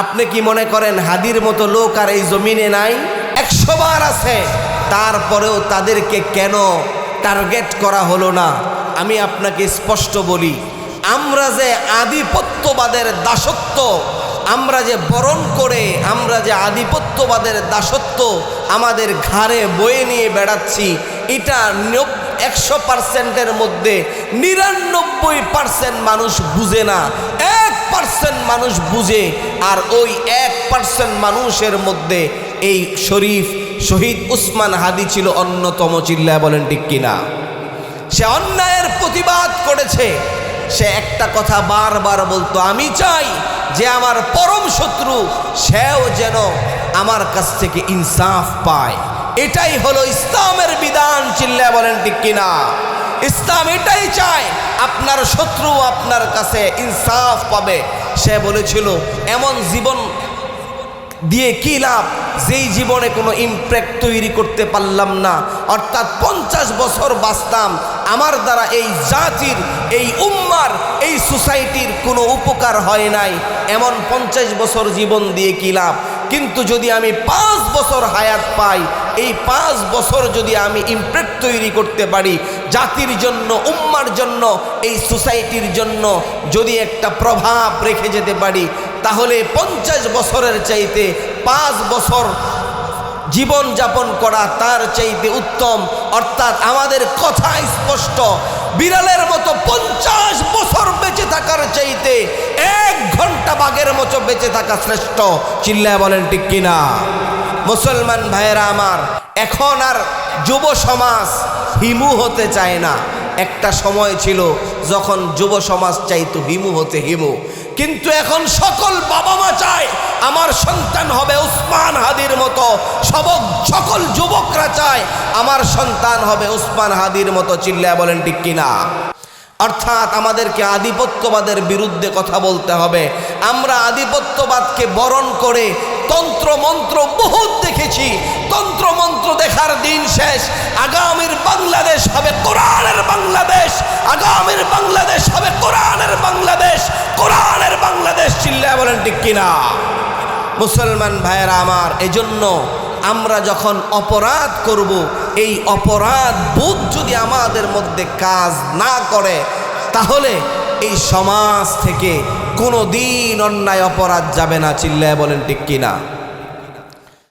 আপনি কি মনে করেন হাদির মতো লোক আর এই জমিনে নাই? একশো বার আছে। তারপরেও তাদেরকে কেন টার্গেট করা হলো না? আমি আপনাকে স্পষ্ট বলি, আমরা যে আধিপত্যবাদের দাসত্ব, আমরা যে বরণ করে আমরা যে আধিপত্যবাদের দাসত্ব আমাদের ঘাড়ে বয়ে নিয়ে বেড়াচ্ছি, এটা একশো পার্সেন্টের মধ্যে নিরানব্বই পার্সেন্ট মানুষ বুঝে না, এক পার্সেন্ট মানুষ বুঝে, আর ওই এক পার্সেন্ট মানুষের মধ্যে এই শরীফ শহীদ উসমান হাদি ছিল অন্যতম চিল্লায় বলেন ঠিক কিনা। সে অন্যায়ের প্রতিবাদ করেছে। সে একটা কথা বারবার বলতো, আমি চাই যে আমার পরম শত্রু সেও যেন আমার কাছ থেকে ইনসাফ পায়। এটাই হলো ইসলামের বিধান চিল্লা বলেন ঠিক কিনা? ইসলাম এটাই চায়, আপনার শত্রু আপনার কাছে ইনসাফ পাবে। সে বলেছিল, এমন জীবন দিয়ে কি লাভ? যেই জীবনে কোনো ইমপ্যাক্ট তৈরি করতে পারলাম না। অর্থাৎ পঞ্চাশ বছর বাঁচতাম। আমার দ্বারা এই জাতির, এই উম্মার, এই সোসাইটির কোনো উপকার হয় নাই। এমন পঞ্চাশ বছর জীবন দিয়ে কি লাভ? কিন্তু যদি আমি পাঁচ বছর হায়াত পাই, এই পাঁচ বছর যদি আমি ইমপ্যাক্ট তৈরি করতে পারি, জাতির জন্য, উম্মার জন্য, এই সোসাইটির জন্য যদি একটা প্রভাব রেখে যেতে পারি, তাহলে পঞ্চাশ বছরের চাইতে পাঁচ বছর জীবন যাপন করা তার চাইতে উত্তম। অর্থাৎ আমাদের কথা স্পষ্ট। বিড়ালের মতো পঞ্চাশ বছর বেঁচে থাকার চাইতে এক ঘণ্টা বাঘের মতো বেঁচে থাকা শ্রেষ্ঠ। চিল্লায় বলেন, ঠিক কিনা? মুসলমান ভাইয়েরা আমার, এখন আর যুব সমাজ হিমু হতে চায় না। একটা সময় ছিল যখন যুব সমাজ চাইতো হিমু হতে হিমু। কিন্তু এখন সকল বাবা মা চায়, আমার সন্তান হবে উসমান হাদির মতো। সবক, সকল যুবকরা চায়, আমার সন্তান হবে উসমান হাদির মতো। চিল্লায় বলেন, ঠিক কিনা অর্থাৎ আমাদেরকে আধিপত্যবাদের বিরুদ্ধে কথা বলতে হবে। আমরা আধিপত্যবাদকে বরণ করে তন্ত্র মন্ত্র বহুত দেখেছি। তন্ত্র মন্ত্র দেখার দিন শেষ। আগামীর বাংলাদেশ হবে কোরআনের বাংলাদেশ। আগামীর বাংলাদেশ হবে কোরআনের বাংলাদেশ। কিনা? মুসলমান ভাইয়েরা আমার, এজন্য আমরা যখন অপরাধ করব, এই অপরাধ বোধ যদি আমাদের মধ্যে কাজ না করে, তাহলে এই সমাজ থেকে কোনো দিন অন্যায় অপরাধ যাবে না, চিল্লায় বলেন ঠিক কিনা?